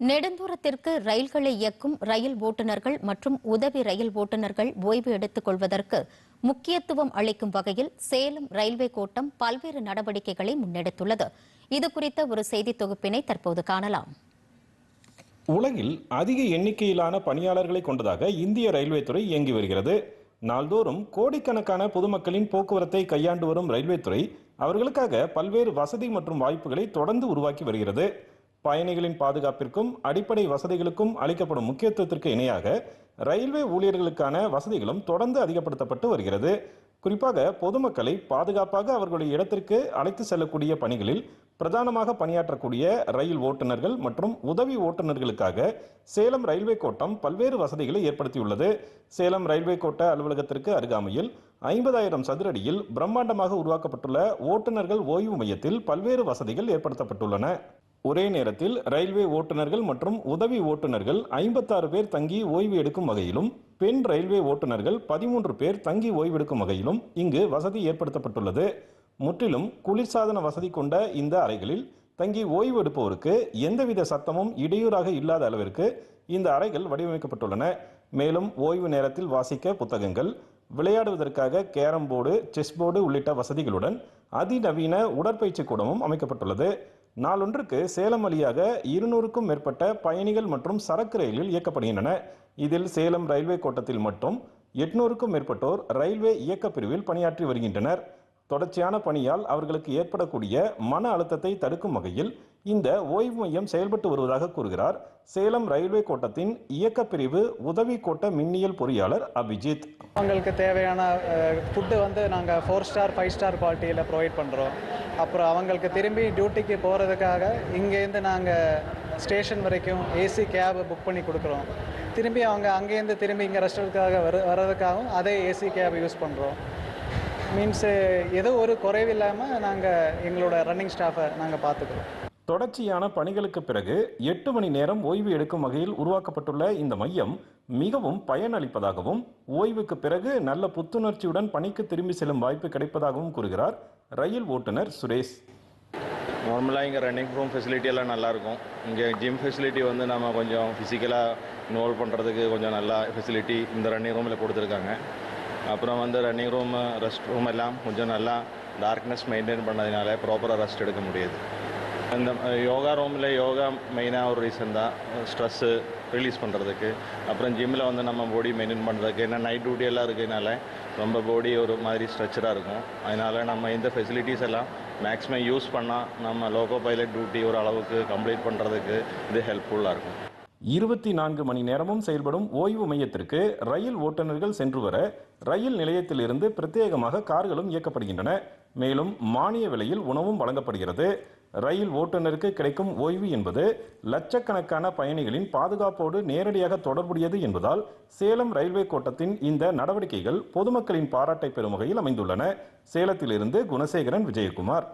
நெடுந்தூரத்திற்கு ரயில்களை இயக்கும் ரயில் ஓட்டுநர்கள் மற்றும் உதவி ரயில் ஓட்டுநர்கள் ஓய்வு எடுத்துக் கொள்வதற்கு முக்கியத்துவம் அளிக்கும் வகையில் சேலம் ரயில்வே கோட்டம் பல்வேறு நடவடிக்கைகளை முன்னெடுத்துள்ளது. இதுகுறித்த ஒரு செய்தி தொகுப்பினை தற்போது காணலாம். உலகில் அதிக எண்ணிக்கையிலான பணியாளர்களை கொண்டதாக இந்திய ரயில்வே துறை இயங்கி வருகிறது. நாள்தோறும் கோடிக்கணக்கான பொதுமக்களின் போக்குவரத்தை கையாண்டு வரும் ரயில்வே துறை அவர்களுக்காக பல்வேறு வசதி மற்றும் வாய்ப்புகளை தொடர்ந்து உருவாக்கி வருகிறது. பயணிகளின் பாதுகாப்பிற்கும் அடிப்படை வசதிகளுக்கும் அளிக்கப்படும் முக்கியத்துவத்திற்கு இணையாக ரயில்வே ஊழியர்களுக்கான வசதிகளும் தொடர்ந்து அதிகப்படுத்தப்பட்டு வருகிறது. குறிப்பாக பொதுமக்களை பாதுகாப்பாக அவர்களுடைய இடத்திற்கு அழைத்து செல்லக்கூடிய பணிகளில் பிரதானமாக பணியாற்றக்கூடிய ரயில் ஓட்டுநர்கள் மற்றும் உதவி ஓட்டுநர்களுக்காக சேலம் ரயில்வே கோட்டம் பல்வேறு வசதிகளை ஏற்படுத்தியுள்ளது. சேலம் ரயில்வே கோட்ட அலுவலகத்திற்கு அருகாமையில் ஐம்பதாயிரம் சதுரடியில் பிரம்மாண்டமாக உருவாக்கப்பட்டுள்ள ஓட்டுநர்கள் ஓய்வு மையத்தில் பல்வேறு வசதிகள் ஏற்படுத்தப்பட்டுள்ளன. ஒரே நேரத்தில் ரயில்வே ஓட்டுநர்கள் மற்றும் உதவி ஓட்டுநர்கள் ஐம்பத்தாறு பேர் தங்கி ஓய்வு எடுக்கும் வகையிலும் பெண் ரயில்வே ஓட்டுநர்கள் பதிமூன்று பேர் தங்கி ஓய்வெடுக்கும் வகையிலும் இங்கு வசதி ஏற்படுத்தப்பட்டுள்ளது. முற்றிலும் குளிர்சாதன வசதி கொண்ட இந்த அறைகளில் தங்கி ஓய்வு எடுப்பவருக்கு எந்தவித சத்தமும் இடையூறாக இல்லாத அளவிற்கு இந்த அறைகள் வடிவமைக்கப்பட்டுள்ளன. மேலும் ஓய்வு நேரத்தில் வாசிக்க புத்தகங்கள் விளையாடுவதற்காக கேரம் போர்டு செஸ் போர்டு உள்ளிட்ட வசதிகளுடன் அதிநவீன உடற்பயிற்சி கூடமும் அமைக்கப்பட்டுள்ளது. நாளொன்றுக்கு சேலம் வழியாக இருநூறுக்கும் மேற்பட்ட பயணிகள் மற்றும் சரக்கு ரயிலில் இயக்கப்படுகின்றன. இதில் சேலம் ரயில்வே கோட்டத்தில் மட்டும் எட்நூறுக்கும் மேற்பட்டோர் ரயில்வே இயக்க பிரிவில் பணியாற்றி வருகின்றனர். தொடர்ச்சியான பணியால் அவர்களுக்கு ஏற்படக்கூடிய மன அழுத்தத்தை தடுக்கும் வகையில் இந்த ஓய்வு மையம் செயல்பட்டு வருவதாக கூறுகிறார். சேலம் ரயில்வே கோட்டத்தின் இயக்க பிரிவு உதவி கோட்ட மின்னியல் பொறியாளர் அபிஜித். அவங்களுக்கு தேவையான ஃபுட்டு வந்து நாங்கள் ஃபோர் ஸ்டார் ஃபைவ் ஸ்டார் குவாலிட்டியில் ப்ரொவைட் பண்ணுறோம் அப்புறம் அவங்களுக்கு திரும்பி டியூட்டிக்கு போகிறதுக்காக இங்கேருந்து நாங்கள் ஸ்டேஷன் வரைக்கும் ஏசி கேபு புக் பண்ணி கொடுக்குறோம். திரும்பி அவங்க அங்கேருந்து திரும்பி இங்கே ரெஸ்டாரண்ட்டுக்காக வர வர்றதுக்காகவும் அதே ஏசி கேப் யூஸ் பண்ணுறோம் மீன்ஸு ஏதோ ஒரு குறைவு இல்லாமல் நாங்கள் எங்களோட ரன்னிங் ஸ்டாஃபை நாங்கள் பார்த்துக்குறோம் தொடர்ச்சியான பணிகளுக்கு பிறகு எட்டு மணி நேரம் ஓய்வு எடுக்கும் வகையில் உருவாக்கப்பட்டுள்ள இந்த மையம் மிகவும் பயனளிப்பதாகவும் ஓய்வுக்கு பிறகு நல்ல புத்துணர்ச்சியுடன் பணிக்கு திரும்பி செல்லும் வாய்ப்பு கிடைப்பதாகவும் கூறுகிறார் ரயில் ஓட்டுநர் சுரேஷ். நார்மலாக இங்கே ரன்னிங் ரூம் ஃபெசிலிட்டி எல்லாம் நல்லாயிருக்கும் இங்கே ஜிம் ஃபெசிலிட்டி வந்து நம்ம கொஞ்சம் ஃபிசிக்கலாக இன்வால்வ் பண்ணுறதுக்கு கொஞ்சம் நல்லா ஃபெசிலிட்டி இந்த ரன்னிங் ரூமில் கொடுத்துருக்காங்க. அப்புறம் வந்து ரன்னிங் ரூம் ரெஸ்ட் ரூம் எல்லாம் கொஞ்சம் நல்லா டார்க்னஸ் மெயின்டைன் பண்ணதுனால ப்ராப்பராக ரெஸ்ட் எடுக்க முடியுது. அந்த யோகா ரூமில் யோகா மெயினாக ஒரு ரீசன் தான். ஸ்ட்ரெஸ்ஸு ரிலீஸ் பண்ணுறதுக்கு அப்புறம் ஜிம்மில் வந்து நம்ம பாடி மெயின்டைன் பண்ணுறதுக்கு ஏன்னா நைட் டியூட்டியெல்லாம் இருக்கிறதுனால ரொம்ப பாடி ஒரு மாதிரி ஸ்ட்ரெச்சராக இருக்கும். அதனால் நம்ம இந்த ஃபெசிலிட்டிஸ் எல்லாம் மேக்ஸிமம் யூஸ் பண்ணால் நம்ம லோகோ பைலட் டியூட்டி ஒரு அளவுக்கு கம்ப்ளீட் பண்ணுறதுக்கு இது ஹெல்ப்ஃபுல்லாக இருக்கும். இருபத்தி நான்கு மணி நேரமும் செயல்படும் ஓய்வு மையத்திற்கு ரயில் ஓட்டுநர்கள் சென்று வர ரயில் நிலையத்திலிருந்து பிரத்யேகமாக கார்களும் இயக்கப்படுகின்றன. மேலும் மானிய விலையில் உணவும் வழங்கப்படுகிறது. ரயில் ஓட்டுநருக்கு கிடைக்கும் ஓய்வு என்பது லட்சக்கணக்கான பயணிகளின் பாதுகாப்போடு நேரடியாக தொடர்புடையது என்பதால் சேலம் ரயில்வே கோட்டத்தின் இந்த நடவடிக்கைகள் பொதுமக்களின் பாராட்டை பெறும் வகையில் அமைந்துள்ளன. சேலத்திலிருந்து குணசேகரன் விஜயகுமார்.